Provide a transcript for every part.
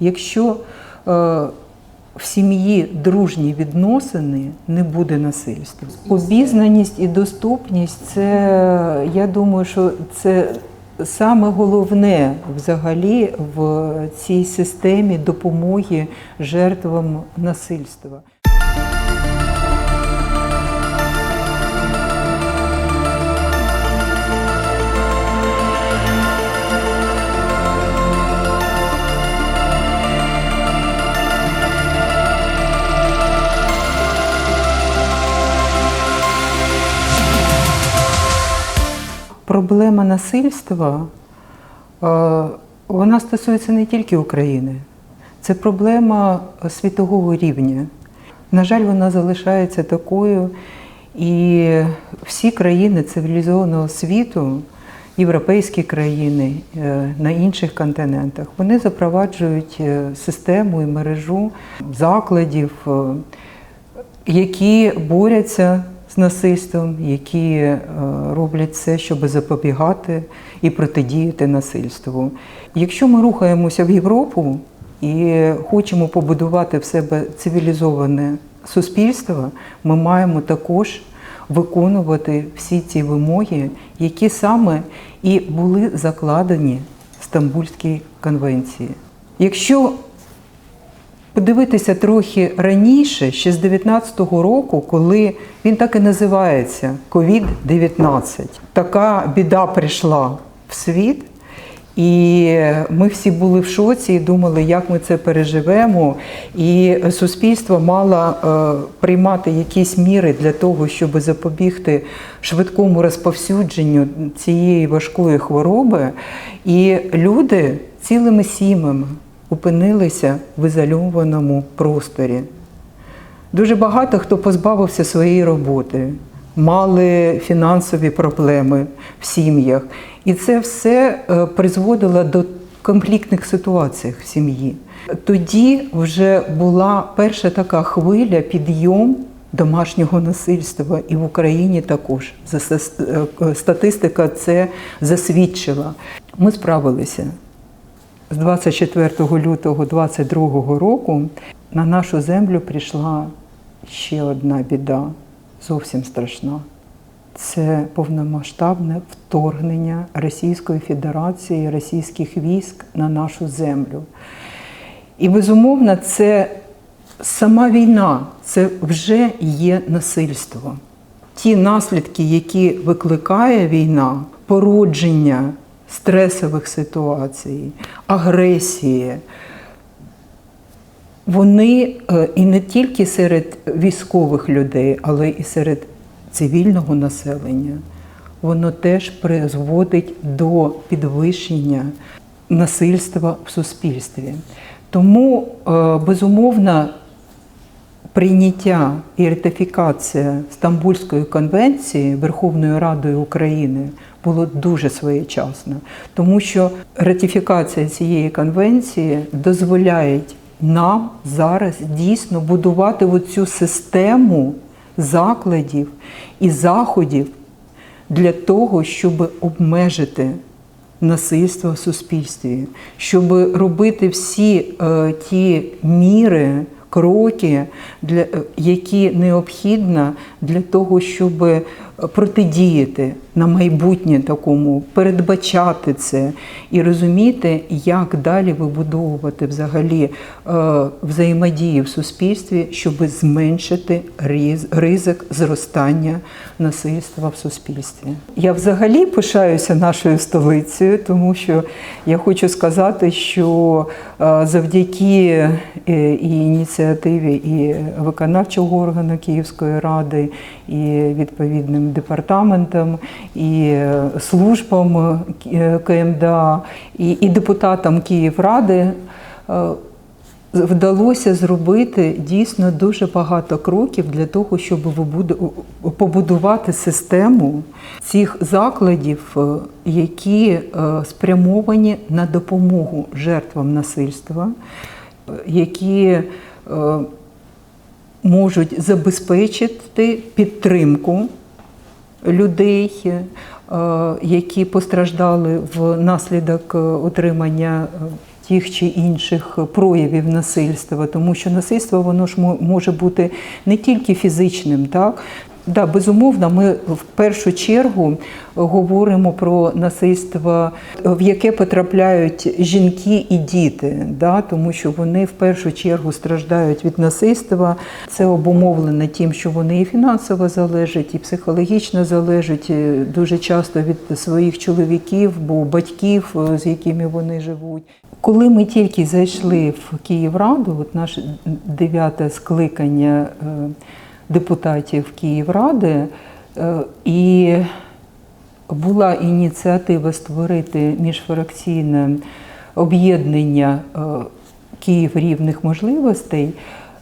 Якщо е, в сім'ї дружні відносини, не буде насильства. Обізнаність і доступність це, я думаю, що це саме головне взагалі в цій системі допомоги жертвам насильства. Проблема насильства е, вона стосується не тільки України, це проблема світового рівня. На жаль, вона залишається такою, і всі країни цивілізованого світу, європейські країни е, на інших континентах, вони запроваджують е, систему і мережу закладів, які борються насильством, які е, роблять все, щоб запобігати і протидіяти насильству. Якщо ми рухаємося в Європу і хочемо побудувати в себе цивілізоване суспільство, ми маємо також виконувати всі ці вимоги, які саме і були закладені в Стамбульській конвенції. Якщо подивитися трохи раніше, ще з 19-го року, коли він так і називається COVID-19. Така біда прийшла в світ, і ми всі були в шоці і думали, як ми це переживемо. І суспільство мало е, приймати якісь міри для того, щоб запобігти швидкому розповсюдженню цієї важкої хвороби. І люди цілими сім'ями опинилися в ізольованому просторі. Дуже багато хто позбавився своєї роботи, мали фінансові проблеми в сім'ях. І це все е, призводило до конфліктних ситуацій в сім'ї. Тоді вже була перша така хвиля, підйом домашнього насильства, і в Україні також. Е, Статистика це засвідчила. Ми справилися з 24 лютого 22 року на нашу землю прийшла ще одна біда, зовсім страшна. Це повномасштабне вторгнення Російської Федерації, російських військ на нашу землю. І безумовно, це сама війна, це вже є насильство. Ті наслідки, які викликає війна, породження стресових ситуацій, агресії, вони е, і не тільки серед військових людей, але і серед цивільного населення, воно теж призводить до підвищення насильства в суспільстві. Тому, е, безумовно, прийняття і ратифікація Стамбульської конвенції Верховною Радою України було дуже своєчасно, тому що ратифікація цієї конвенції дозволяє нам зараз дійсно будувати оцю систему закладів і заходів для того, щоб обмежити насильство в суспільстві, щоб робити всі е, ті міри, кроки, для, е, які необхідно для того, щоб е, протидіяти на майбутнє такому, передбачати це і розуміти, як далі вибудовувати взагалі е, взаємодії в суспільстві, щоб зменшити ризик зростання насильства в суспільстві. Я взагалі пишаюся нашою столицею, тому що я хочу сказати, що е, завдяки е, і ініціативі і виконавчого органу Київської ради, і відповідним департаментам, і е, службам е, КМДА, і, і депутатам Київради. е, Вдалося зробити дійсно дуже багато кроків для того, щоб побудувати систему цих закладів, які спрямовані на допомогу жертвам насильства, які можуть забезпечити підтримку людей, е, які постраждали внаслідок е, отримання е, тих чи інших проявів насильства, тому що насильство воно ж мо- може бути не тільки фізичним, так. Да, безумовно, ми в першу чергу говоримо про насильство, в яке потрапляють жінки і діти, да, тому що вони в першу чергу страждають від насильства. Це обумовлено тим, що вони і фінансово залежать, і психологічно залежать е, дуже часто від своїх чоловіків, бо батьків, е, з якими вони живуть. Коли ми тільки зайшли в Київраду, от наше дев'яте скликання. Депутатів Київради, е, і була ініціатива створити міжфракційне об'єднання е, Київ рівних можливостей.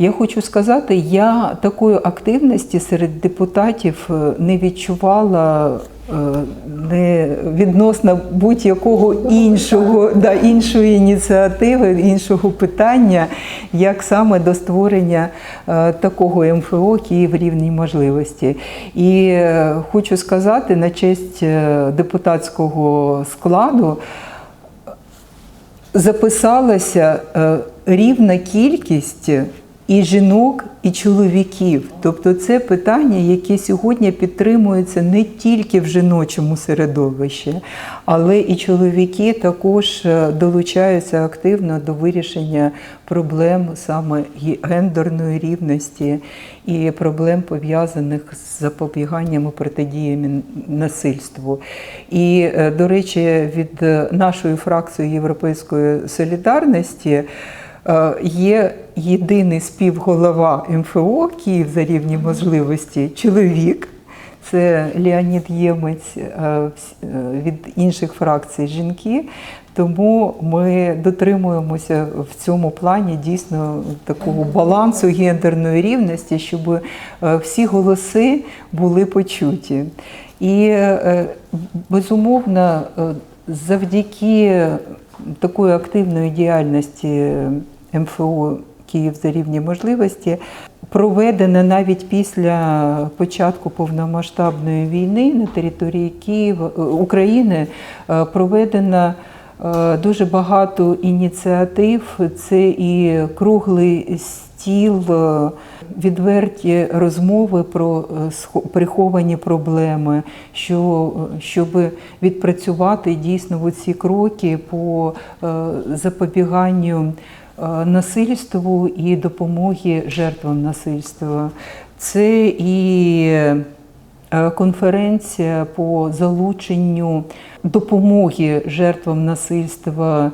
Я хочу сказати, я такої активності серед депутатів е, не відчувала е, не відносно будь-якого іншого да, іншої ініціативи, іншого питання, як саме до створення е, такого МФО Київ рівні можливості. І хочу сказати на честь депутатського складу записалася рівна кількість і жінок, і чоловіків. Тобто це питання, яке сьогодні підтримується не тільки в жіночому середовищі, але і чоловіки також е, долучаються активно до вирішення проблем саме гендерної рівності і проблем пов'язаних з запобіганням і протидіями насильству. І, е, до речі, від е, нашої фракції Європейської солідарності. Е, Є єдиний співголова МФО Київ за рівні можливості чоловік. Це Леонід Ємець е, е, від інших фракцій жінки. Тому ми дотримуємося в цьому плані дійсно такого балансу гендерної рівності, щоб всі голоси були почуті. І безумовно, завдяки такої активної діяльності МФО Київ за рівні можливості проведена навіть після початку повномасштабної війни на території Києва е, України е, проведена е, дуже багато ініціатив. Це і круглий стіл, відверті розмови про приховані проблеми, що, щоб відпрацювати дійсно ці кроки по запобіганню насильству і допомоги жертвам насильства. Це і е, конференція по залученню допомоги жертвам насильства е,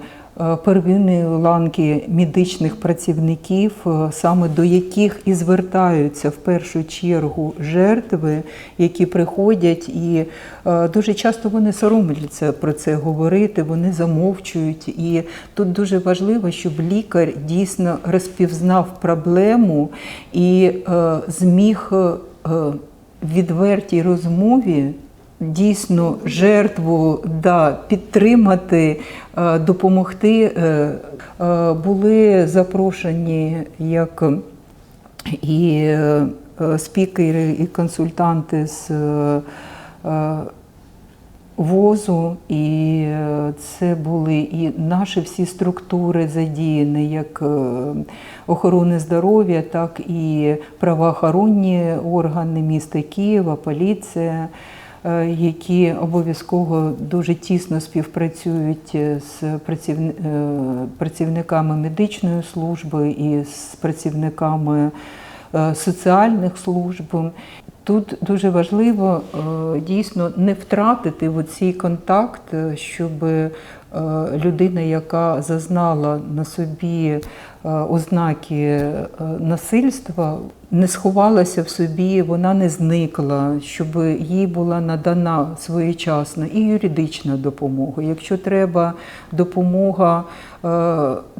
первинної ланки медичних працівників, е, саме до яких і звертаються в першу чергу жертви, які приходять, і е, дуже часто вони соромляться про це говорити, вони замовчують. І тут дуже важливо, щоб лікар дійсно розпізнав проблему і е, зміг е, в відвертій розмові дійсно жертву да, підтримати, е, допомогти. Е, е, Були запрошені як і спікери, і консультанти з ВОЗу, і це були і наші всі структури задіяні, як охорони здоров'я, так і правоохоронні органи міста Києва, поліція, які обов'язково дуже тісно співпрацюють з працівни- е, працівниками медичної служби і з працівниками е, соціальних служб. Тут дуже важливо е, дійсно не втратити в цей контакт, е, щоб е, людина, яка зазнала на собі ознаки насильства, не сховалася в собі, вона не зникла, щоб їй була надана своєчасна і юридична допомога. Якщо треба допомога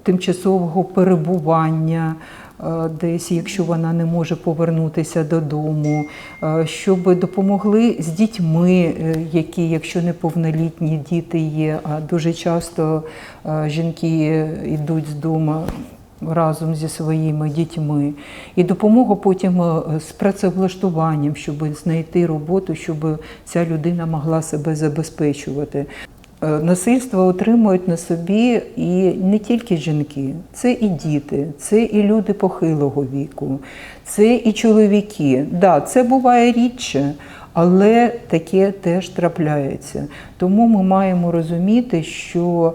тимчасового перебування. Е, Десь, якщо вона не може повернутися додому, е, щоб допомогли з дітьми, е, які, якщо неповнолітні діти є, а дуже часто жінки йдуть з дому разом зі своїми дітьми, і допомога потім з працевлаштуванням, щоб знайти роботу, щоб ця людина могла себе забезпечувати. Е, Насильство отримують на собі і не тільки жінки, це і діти, це і люди похилого віку, це і чоловіки. Да, це буває рідше, але таке теж трапляється. Тому ми маємо розуміти, що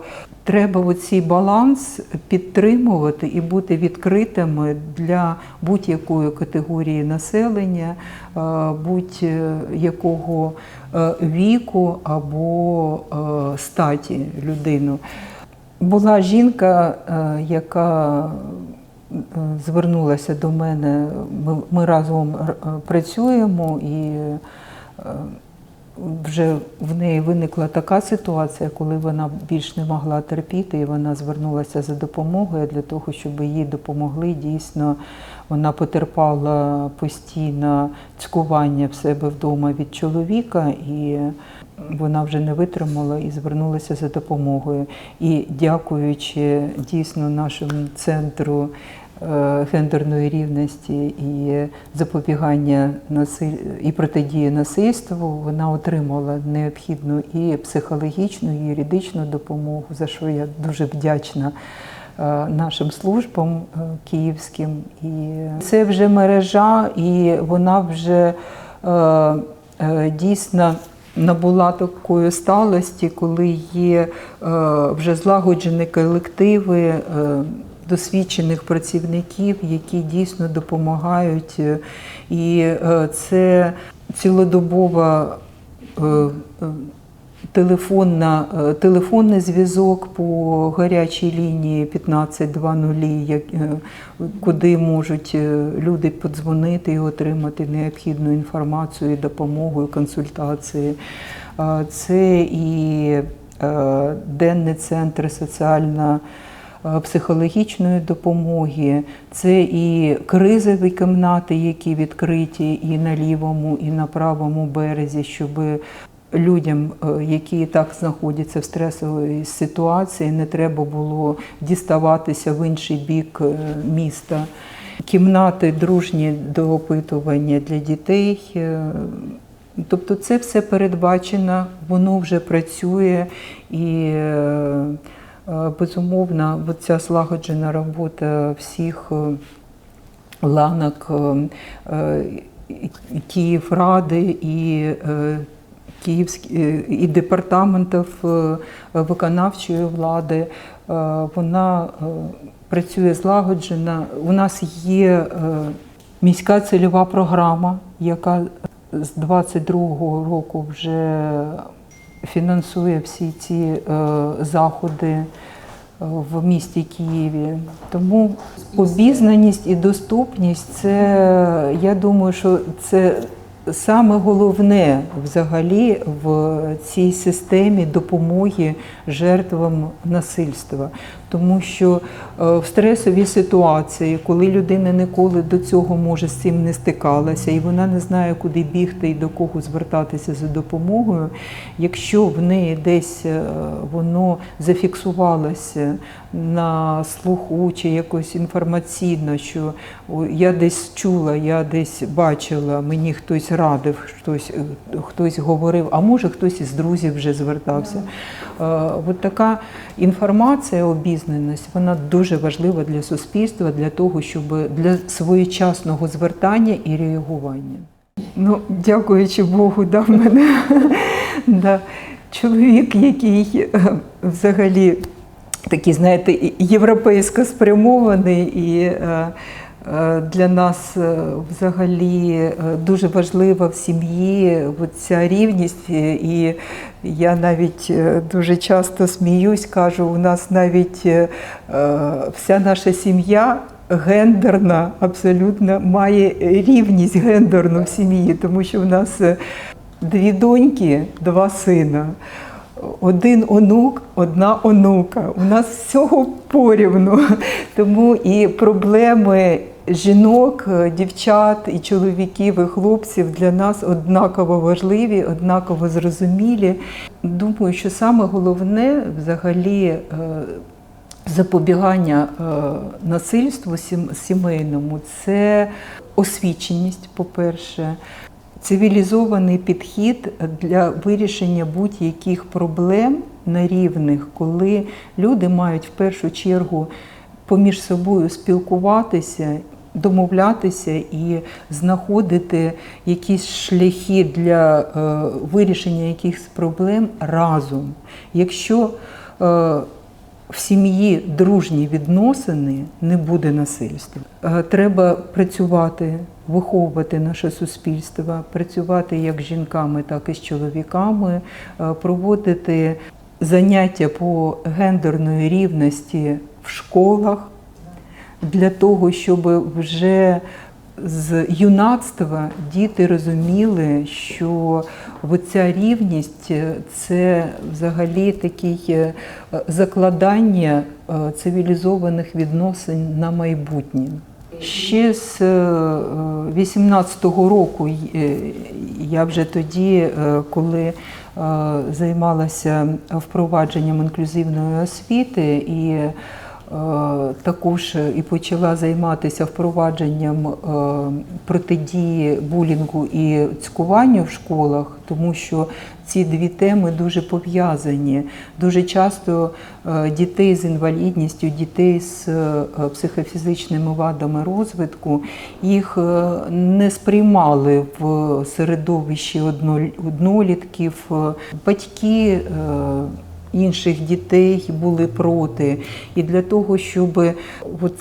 треба оцей баланс підтримувати і бути відкритими для будь-якої категорії населення, е, будь-якого е, віку або е, статі людину. Була жінка, яка звернулася до мене. Ми, разом працюємо і вже в неї виникла така ситуація, коли вона більш не могла терпіти, і вона звернулася за допомогою для того, щоб їй допомогли. Дійсно, вона потерпала постійно цькування в себе вдома від чоловіка, і вона вже не витримала і звернулася за допомогою. І дякуючи дійсно нашому центру гендерної рівності і запобігання насиль... і протидії насильству, вона отримала необхідну і психологічну, і юридичну допомогу, за що я дуже вдячна е, нашим службам е, київським. І це вже мережа, і вона вже е, е, дійсно. Набула такої сталості, коли є е, вже злагоджені колективи е, досвідчених працівників, які дійсно допомагають. Е, І е, це цілодобова е, телефонна, телефонний зв'язок по гарячій лінії 1520, як, е, куди можуть люди подзвонити і отримати необхідну інформацію, допомогу, консультації. Це і денний центр соціально е, психологічної допомоги, це і кризові кімнати, які відкриті і на лівому, і на правому березі, щоб людям, е, які і так знаходяться в стресовій ситуації, не треба було діставатися в інший бік е, міста. Кімнати дружні до опитування для дітей. е, Тобто це все передбачено, воно вже працює і е, е, безумовно ця злагоджена робота всіх е, ланок е, е, Київради і е, Київські е, і департаментів е, виконавчої влади. е, Вона е, працює злагоджена. У нас є е, міська цільова програма, яка з 22-го року вже фінансує всі ці е, заходи е, в місті Києві. Тому обізнаність і доступність це, я думаю, що це саме головне взагалі в цій системі допомоги жертвам насильства. Тому що е, в стресовій ситуації, коли людина ніколи до цього може з цим не стикалася, і вона не знає, куди бігти і до кого звертатися за допомогою, якщо в неї десь е, воно зафіксувалося на слуху чи якось інформаційно, що я десь чула, я десь бачила, мені хтось радив, хтось, е, хтось говорив, а може хтось із друзів вже звертався. От така інформація, обізнаність, вона дуже важлива для суспільства, для того, щоб для своєчасного звертання і реагування. Ну, дякуючи Богу, да, в мене да, чоловік, який е, взагалі такий, знаєте, європейсько спрямований і е, для нас е, взагалі е, дуже важлива в сім'ї ця рівність. е, І я навіть е, дуже часто сміюсь, кажу, у нас навіть е, е, вся наша сім'я. Гендерна абсолютно має рівність гендерну в сім'ї, тому що в нас е, дві доньки, два сина, один онук, одна онука. У нас всього порівну. Тому і проблеми жінок, е, дівчат, і чоловіків, і хлопців для нас однаково важливі, однаково зрозумілі. Думаю, що саме головне взагалі. е, Запобігання е, насильству сімейному це освіченість, по-перше, цивілізований підхід для вирішення будь-яких проблем на рівних, коли люди мають в першу чергу поміж собою спілкуватися, домовлятися і знаходити якісь шляхи для е, вирішення якихось проблем разом. Якщо е, в сім'ї дружні відносини не буде насильства. Е, Треба працювати, виховувати наше суспільство, працювати як з жінками, так і з чоловіками, проводити заняття по гендерної рівності в школах для того, щоб вже з юнацтва діти розуміли, що ця рівність е, це взагалі такий е, закладання е, цивілізованих відносин на майбутнє. Ще з 18-го року е, я вже тоді, коли займалася впровадженням інклюзивної освіти і також і почала займатися впровадженням е, протидії булінгу і цькуванню в школах, тому що ці дві теми дуже пов'язані. Дуже часто е, дітей з інвалідністю, дітей з е, психофізичними вадами розвитку їх е, не сприймали в середовищі одно- однолітків. Е, Батьки е, інших дітей були проти. І для того, щоб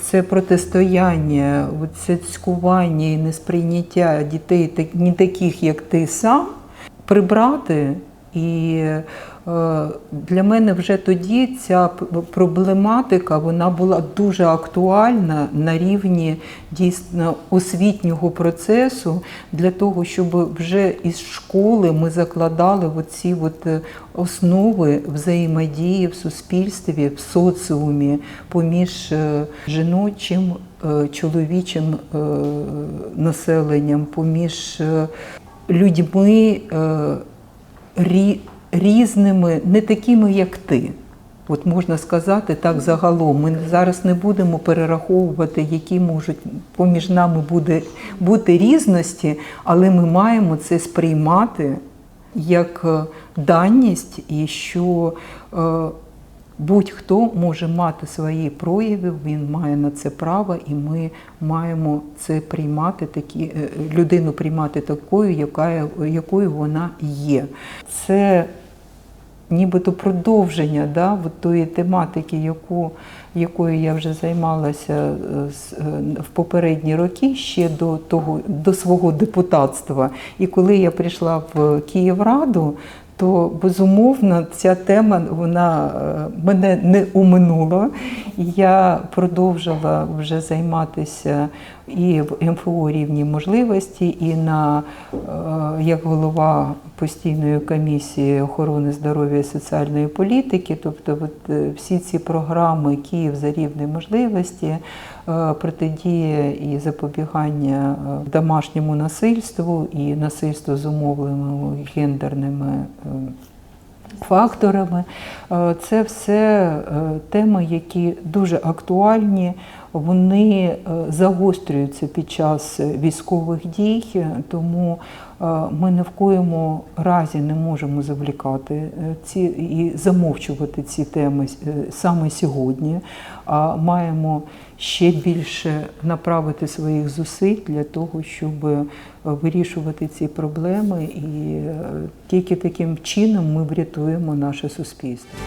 це протистояння, це цькування і несприйняття дітей не таких, як ти сам, прибрати. І для мене вже тоді ця проблематика вона була дуже актуальна на рівні дійсно освітнього процесу для того, щоб вже із школи ми закладали оці от е, основи взаємодії в суспільстві, в соціумі поміж е, жіночим, е, чоловічим е, населенням, поміж е, людьми е, різними, не такими, як ти. От можна сказати так загалом. Ми зараз не будемо перераховувати, які можуть поміж нами буде, бути різності, але ми маємо це сприймати як е, даність, і що е, будь-хто може мати свої прояви, він має на це право, і ми маємо це приймати, такі, е, людину приймати такою, яка, якою вона є. Це нібито продовження да, от тої тематики, яку, якою я вже займалася е, е, в попередні роки ще до, того, до свого депутатства. І коли я прийшла в Київраду, то безумовно ця тема вона е, мене не уминула. Я продовжила вже займатися і в МФО рівні можливості, і на е, як голова постійної комісії охорони здоров'я і соціальної політики. Тобто, от, е, всі ці програми Київ за рівні можливості, протидія і запобігання е, домашньому насильству і насильству з умовленими гендерними. е, факторами. Е, Це все е, теми, які дуже актуальні. Вони е, загострюються під час військових дій, е, тому е, ми ні в коєму разі не можемо завлікати е, ці і замовчувати ці теми е, саме сьогодні, а маємо ще більше направити своїх зусиль для того, щоб е, вирішувати ці проблеми, і е, тільки таким чином ми врятуємо наше суспільство.